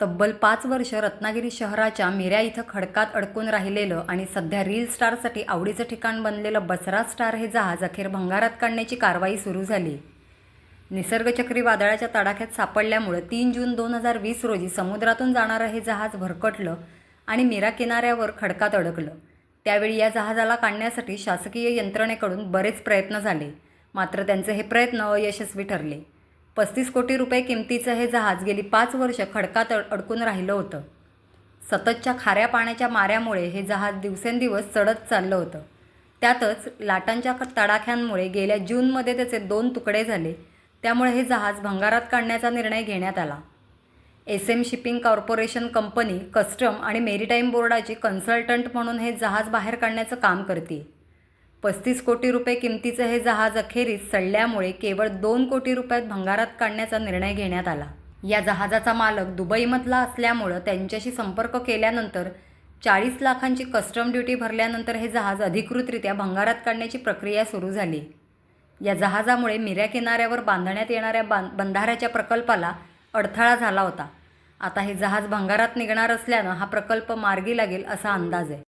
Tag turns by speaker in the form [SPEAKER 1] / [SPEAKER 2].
[SPEAKER 1] तब्बल पाच वर्ष रत्नागिरी शहराच्या मिऱ्या इथं खडकात अडकून राहिलेलं आणि सध्या रील स्टारसाठी आवडीचं ठिकाण बनलेलं बसरा स्टार हे जहाज अखेर भंगारात काढण्याची कारवाई सुरू झाली. निसर्ग चक्रीवादळाच्या तडाख्यात सापडल्यामुळं तीन जून दोन हजार वीस रोजी समुद्रातून जाणारं हे जहाज भरकटलं आणि मीरा किनाऱ्यावर खडकात अडकलं. त्यावेळी या जहाजाला काढण्यासाठी शासकीय यंत्रणेकडून बरेच प्रयत्न झाले. मात्र त्यांचे हे प्रयत्न अयशस्वी ठरले. पस्तीस कोटी रुपये किमतीचं हे जहाज गेली पाच वर्ष खडकात अडकून राहिलं होतं. सततच्या खाऱ्या पाण्याच्या माऱ्यामुळे हे जहाज दिवसेंदिवस चढत चाललं होतं. त्यातच लाटांच्या तडाख्यांमुळे गेल्या जूनमध्ये त्याचे दोन तुकडे झाले. त्यामुळे हे जहाज भंगारात काढण्याचा निर्णय घेण्यात आला. S M shipping corporation company custom आणि मेरीटाईम बोर्डाची कन्सल्टंट म्हणून हे जहाज बाहेर काढण्याचं काम करते पस्तीस कोटी रुपये किमतीचं हे जहाज अखेरीस सडल्यामुळे केवळ दोन कोटी रुपयात भंगारात काढण्याचा निर्णय घेण्यात आला. या जहाजाचा मालक दुबईमधला असल्यामुळं त्यांच्याशी संपर्क केल्यानंतर चाळीस लाखांची कस्टम ड्युटी भरल्यानंतर हे जहाज अधिकृतरित्या भंगारात काढण्याची प्रक्रिया सुरू झाली. या जहाजामुळे मिऱ्या किनाऱ्यावर बांधण्यात येणाऱ्या बां बंधाऱ्याच्या प्रकल्पाला अडथळा झाला होता. आता हे जहाज भंगारात निघणार असल्यानं हा प्रकल्प मार्गी लागेल असा अंदाज आहे.